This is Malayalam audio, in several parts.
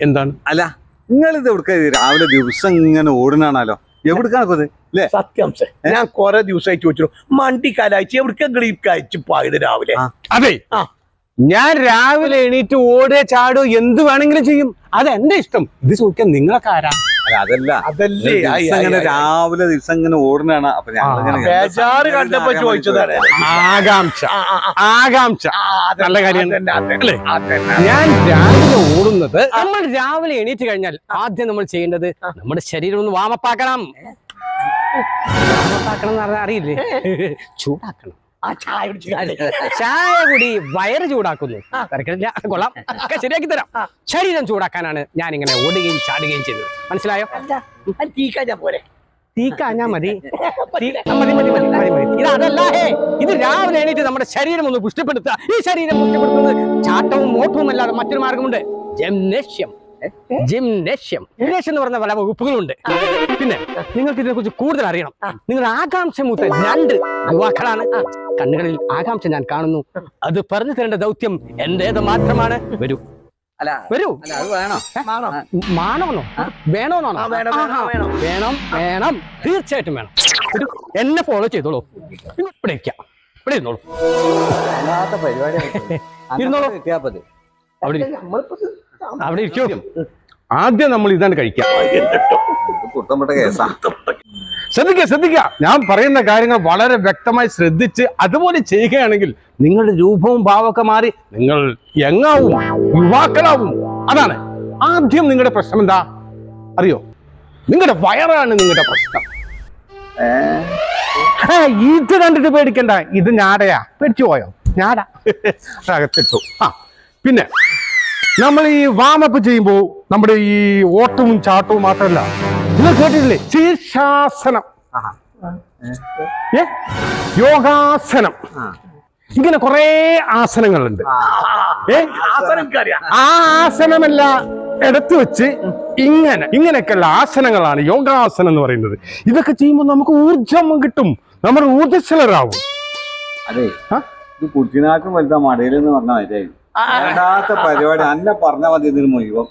എന്താണ്? അല്ല നിങ്ങൾ ഇത് എവിടെ രാവിലെ ദിവസം ഇങ്ങനെ ഓടുന്നാണല്ലോ എവിടുക്കാണ് അല്ലേ സത്യം സെ ഞാൻ കൊറേ ദിവസമായി ചോദിച്ചു മണ്ടി കാലാഴ്ച എവിടെ ഈ കഴിച്ച് പോയത് രാവിലെ? അതെ. ഞാൻ രാവിലെ എണീറ്റ് ഓടേ ചാടുക എന്ത് വേണമെങ്കിലും ചെയ്യും. അതെന്റെ ഇഷ്ടം. ഇത് ചോദിക്കാൻ നിങ്ങളൊക്കെ ആരാ? അതല്ല. അതല്ലേ. ഇങ്ങനെ രാവിലെ ദിവസം ഇങ്ങനെ ഓടണാണ് അപ്പൊ ബേജാറ് കണ്ടപ്പോ ചോദിച്ചതാണ്. ആകാംക്ഷ. ആകാംക്ഷ. നല്ല? അതന്നെ. ഞാൻ രാവിലെ ഓടുന്നത് നമ്മൾ രാവിലെ എണീറ്റ് കഴിഞ്ഞാൽ ആദ്യം നമ്മൾ ചെയ്യേണ്ടത് നമ്മുടെ ശരീരം ഒന്ന് വാമപ്പാക്കണം വാമപ്പാക്കണം എന്ന് പറഞ്ഞാൽ അറിയില്ലേ? ചൂടാക്കണം. ആ ചായ കൂടി കാലേ. ചായ കുടി വയറ് ചൂടാക്കുന്നു. തിരക്കില്ല കൊള്ളാം. ഒക്കെ ശരിയാക്കി തരാം. ശരീരം ചൂടാക്കാനാണ് ഞാൻ ഇങ്ങനെ ഓടുകയും ചാടുകയും ചെയ്തത്. മനസ്സിലായോ? പോലെ പോരെ. തീ കാഞ്ഞാ മതി മതി മതി മതി മതി. മതി. ഇത് അതല്ല ഹേ. ഇത് രാവിലെ എണീറ്റ് നമ്മുടെ ശരീരം ഒന്ന് പുഷ്ടിപ്പെടുത്തുക. ഈ ശരീരം പുഷ്ടിപ്പെടുത്തുന്നത് ചാട്ടവും മോട്ടവും അല്ലാതെ മറ്റൊരു മാർഗമുണ്ട്. ജിംനേഷ്യം. ജിംനേഷ്യം. ജിംനേഷ്യം എന്ന് പറഞ്ഞ പല വകുപ്പുകളുണ്ട്. പിന്നെ നിങ്ങൾക്ക് ഇതിനെ കുറിച്ച് കൂടുതൽ അറിയണം. നിങ്ങൾ ആകാംക്ഷ മൂത്ത രണ്ട് യുവാക്കളാണ്. കണ്ണുകളിൽ ആകാംക്ഷ ഞാൻ കാണുന്നു. അത് പറഞ്ഞു തരേണ്ട ദൗത്യം എന്റേത് മാത്രമാണ്. വരൂ. വേണം? വേണം, തീർച്ചയായിട്ടും വേണം. എന്നെ ഫോളോ ചെയ്തോളൂ. ഇവിടെ ഇരിക്കാം. ഇവിടെ ഇരുന്നോളൂ. ഇരുന്നോളൂ. അവിടെ അവിടെ ഇരിക്കും. ആദ്യം നമ്മൾ ഇതാണ് കഴിക്കാം ശ്രദ്ധിക്ക കേസാ ശ്രദ്ധിക്കുക ശ്രദ്ധിക്കുക. ഞാൻ പറയുന്ന കാര്യങ്ങൾ വളരെ വ്യക്തമായി ശ്രദ്ധിച്ച് അതുപോലെ ചെയ്യുകയാണെങ്കിൽ നിങ്ങളുടെ രൂപവും ഭാവമൊക്കെ മാറി നിങ്ങൾ യങ്ങാവും യുവാക്കളാവും. അതാണ്. ആദ്യം നിങ്ങളുടെ പ്രശ്നം എന്താ? അറിയോ? നിങ്ങളുടെ വയറാണ് നിങ്ങളുടെ പ്രശ്നം. ഇത് കണ്ടിട്ട് പേടിക്കണ്ട. ഇത് ഞാടയാ. പേടിച്ചു പോയോ? ഞാട. അകത്തിട്ടു. ആ പിന്നെ നമ്മൾ ഈ വാമപ്പ് ചെയ്യുമ്പോൾ നമ്മുടെ ഈ ഓട്ടവും ചാട്ടവും മാത്രമല്ല. നിങ്ങൾ കേട്ടിട്ടില്ലേ? ശീർഷാസനം. ഏ? യോഗാസനം. ഇങ്ങനെ കുറെ ആസനങ്ങളുണ്ട്. ഏ. ആ ആസനമല്ല എടുത്തു വെച്ച് ഇങ്ങനെ ഇങ്ങനെയൊക്കെയുള്ള ആസനങ്ങളാണ് യോഗാസനം എന്ന് പറയുന്നത്. ഇതൊക്കെ ചെയ്യുമ്പോൾ നമുക്ക് ഊർജം കിട്ടും. നമ്മുടെ ഊർജസ്വലരാകും അതെ. കുട്ടിനാക്കും വലുതാ മടയിലെന്ന് ആ, വേണ്ടാത്ത പരിപാടി. അന്നെ പറഞ്ഞാൽ മതി ഇതിന് മുഴുവൻ.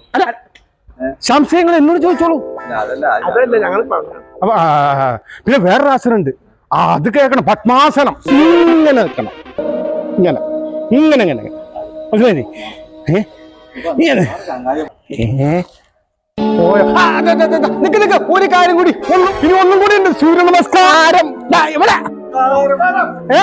സംശയങ്ങൾ എന്നോട് ചോദിച്ചോളൂ. അല്ല, അതല്ല അത് അതല്ല ഞങ്ങൾ അപ്പൊ ആ, പിന്നെ വേറൊരു ആസനം ഉണ്ട് ആ അത് കേൾക്കണം. പത്മാസനം. ഇങ്ങനെ നിൽക്കണം. ഇങ്ങനെ. ഇങ്ങനെ ഇങ്ങനെ. ഇങ്ങനെ. മനസ്സിലായില്ലേ? ഏ? ഇങ്ങനെ. ചങ്ങാതി ഏ? പോയോ? ആ, അതെ, അതെ, അതെ, അതെ. നിക്ക് നിക്ക്. ഒരു കാര്യം കൂടി ഒന്നും ഇനി ഒന്നും കൂടി ഉണ്ട്. സൂര്യ നമസ്കാരം. ദാ ഇവിടെ. ഏ?